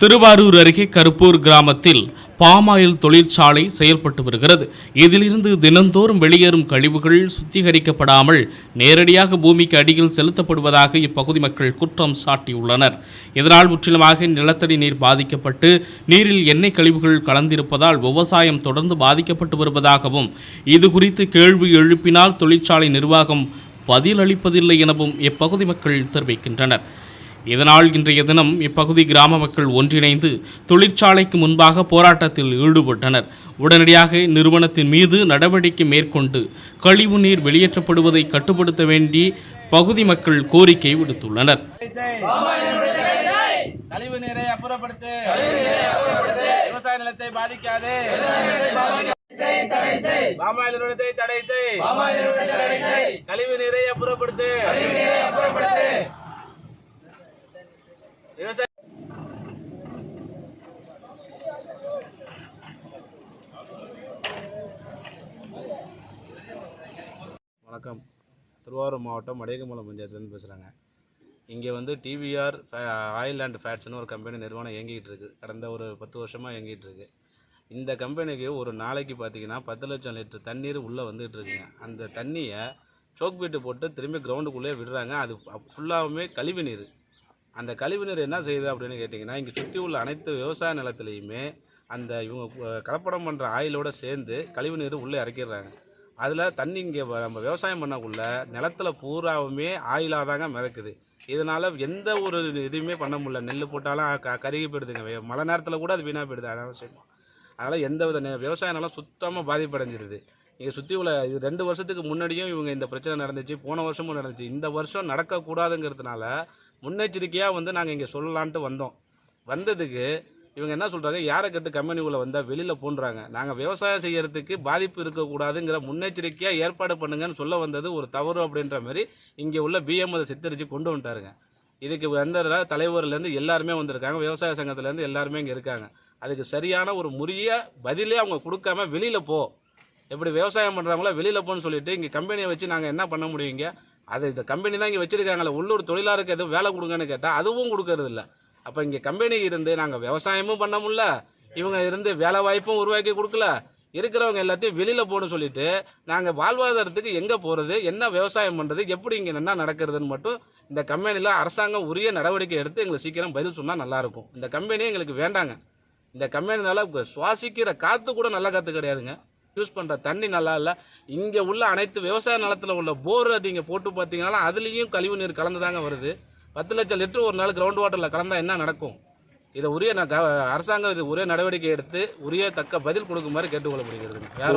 திருவாரூர் அருகே கருப்பூர் கிராமத்தில் பாமாயில் தொழிற்சாலை செயல்பட்டு வருகிறது. இதிலிருந்து தினந்தோறும் வெளியேறும் கழிவுகள் சுத்திகரிக்கப்படாமல் நேரடியாக பூமிக்கு அடியில் செலுத்தப்படுவதாக இப்பகுதி மக்கள் குற்றம் சாட்டியுள்ளனர். இதனால் முற்றிலுமாக நிலத்தடி நீர் பாதிக்கப்பட்டு நீரில் எண்ணெய் கழிவுகள் கலந்திருப்பதால் விவசாயம் தொடர்ந்து பாதிக்கப்பட்டு வருவதாகவும் இது குறித்து கேள்வி எழுப்பினால் தொழிற்சாலை நிர்வாகம் பதிலளிப்பதில்லை எனவும் இப்பகுதி மக்கள் தெரிவிக்கின்றனர். இதனால் இன்றைய தினம் இப்பகுதி கிராம மக்கள் ஒன்றிணைந்து தொழிற்சாலைக்கு முன்பாக போராட்டத்தில் ஈடுபட்டனர். உடனடியாக நிறுவனத்தின் மீது நடவடிக்கை மேற்கொண்டு கழிவு நீர் வெளியேற்றப்படுவதை கட்டுப்படுத்த வேண்டி பகுதி மக்கள் கோரிக்கை விடுத்துள்ளனர். கழிவு நீரை அப்புறப்படுத்து. விவசாய நிலத்தை பாதிக்காது. பாமாயில் நிறுவனத்தை தடை செய். கழிவு நீரை அப்புறப்படுத்து. விவசாய வணக்கம். திருவாரூர் மாவட்டம் மடையகமலம் பஞ்சாயத்துலேருந்து பேசுகிறாங்க இங்கே வந்து டிவிஆர் ஆயில் அண்ட் ஃபேட்ஸ்னு ஒரு கம்பெனி நிறுவனம் இயங்கிட்டு இருக்கு. கடந்த ஒரு பத்து வருஷமாக இயங்கிட்டு இருக்கு. இந்த கம்பெனிக்கு ஒரு நாளைக்கு பார்த்தீங்கன்னா பத்து லட்சம் லிட்டர் தண்ணீர் உள்ளே வந்துகிட்டு இருக்குங்க. அந்த தண்ணியை சோக் பீட்டு போட்டு திரும்பி கிரவுண்டுக்குள்ளேயே விடுறாங்க. அது ஃபுல்லாகவுமே கழிவு நீர் அந்த கழிவுநீர் என்ன செய்யுது அப்படின்னு கேட்டிங்கன்னா இங்கே சுற்றி உள்ள அனைத்து விவசாய நிலத்துலையுமே அந்த இவங்க கலப்படம் பண்ணுற ஆயிலோடு சேர்ந்து கழிவு நீர் உள்ளே இறக்கிடுறாங்க. அதில் தண்ணி இங்கே நம்ம விவசாயம் பண்ணக்குள்ள நிலத்துல பூராவுமே ஆயிலாக தாங்க மிதக்குது. இதனால் எந்த ஒரு இதுவுமே பண்ண முடியல. நெல் போட்டாலும் க கருகி போயிடுதுங்க. மழை நேரத்தில் கூட அது வீணாக போயிடுது. அனாவசியமாக அதனால் எந்த வித விவசாய நிலம் சுத்தமாக பாதிப்படைஞ்சிருது. இங்கே சுற்றி உள்ள இது ரெண்டு வருஷத்துக்கு முன்னாடியும் இவங்க இந்த பிரச்சனை நடந்துச்சு. போன வருஷமும் நடந்துச்சு. இந்த வருஷம் நடக்கக்கூடாதுங்கிறதுனால முன்னெச்சரிக்கையாக வந்து நாங்கள் இங்கே சொல்லலான்ட்டு வந்தோம். வந்ததுக்கு இவங்க என்ன சொல்கிறாங்க யாரை கட்டு கம்பெனிக்குள்ளே வந்தால் வெளியில் போன்றாங்க. நாங்கள் விவசாயம் செய்கிறதுக்கு பாதிப்பு இருக்கக்கூடாதுங்கிற முன்னெச்சரிக்கையாக ஏற்பாடு பண்ணுங்கன்னு சொல்ல வந்தது ஒரு தவறு அப்படின்ற மாதிரி இங்கே உள்ள பிஎம் அதை சித்தரித்து கொண்டு வந்துட்டாருங்க. இதுக்கு எந்த தலைவர்லேருந்து எல்லாருமே வந்திருக்காங்க. விவசாய சங்கத்துலேருந்து எல்லாருமே இங்கே இருக்காங்க. அதுக்கு சரியான ஒரு முறிய பதிலே அவங்க கொடுக்காம வெளியில் போ. எப்படி விவசாயம் பண்ணுறாங்களோ வெளியில் போன்னு சொல்லிட்டு இங்கே கம்பெனியை வச்சு நாங்கள் என்ன பண்ண முடியுங்க அது இந்த கம்பெனி தான் இங்கே வச்சிருக்காங்களே உள்ளூர் தொழிலாளருக்கு எதுவும் வேலை கொடுங்கன்னு கேட்டால் அதுவும் கொடுக்கறது இல்லை அப்போ இங்கே கம்பெனி இருந்து நாங்கள் விவசாயமும் பண்ண முடியல. இவங்க இருந்து வேலை வாய்ப்பும் உருவாக்கி கொடுக்கல. இருக்கிறவங்க எல்லாத்தையும் வெளியில் போகணும்னு சொல்லிட்டு நாங்கள் வாழ்வாதாரத்துக்கு எங்கே போகிறது என்ன விவசாயம் பண்ணுறது எப்படி இங்கே என்ன நடக்கிறதுன்னு மட்டும் இந்த கம்பெனியில் அரசாங்கம் உரிய நடவடிக்கை எடுத்து எங்களுக்கு சீக்கிரம் பதில் சொன்னால் நல்லாயிருக்கும் இந்த கம்பெனி எங்களுக்கு வேண்டாங்க. இந்த கம்பெனினால சுவாசிக்கிற காற்று கூட நல்ல காற்று கிடையாதுங்க. யூஸ் பண்ணுற தண்ணி நல்லா இல்லை. இங்கே உள்ள அனைத்து விவசாய நிலத்தில் உள்ள போர் நீங்கள் போட்டு பார்த்தீங்கன்னா அதுலேயும் கழிவு நீர் கலந்து தாங்க வருது. பத்து லட்சம் லிட்டர் ஒரு நாள் கிரவுண்ட் வாட்டரில் கலந்தால் என்ன நடக்கும்? இதை உரிய அரசாங்கம் இது உரிய நடவடிக்கை எடுத்து உரிய தக்க பதில் கொடுக்குமாறு கேட்டுக்கொள்ளப்படுகிறது. யாரும்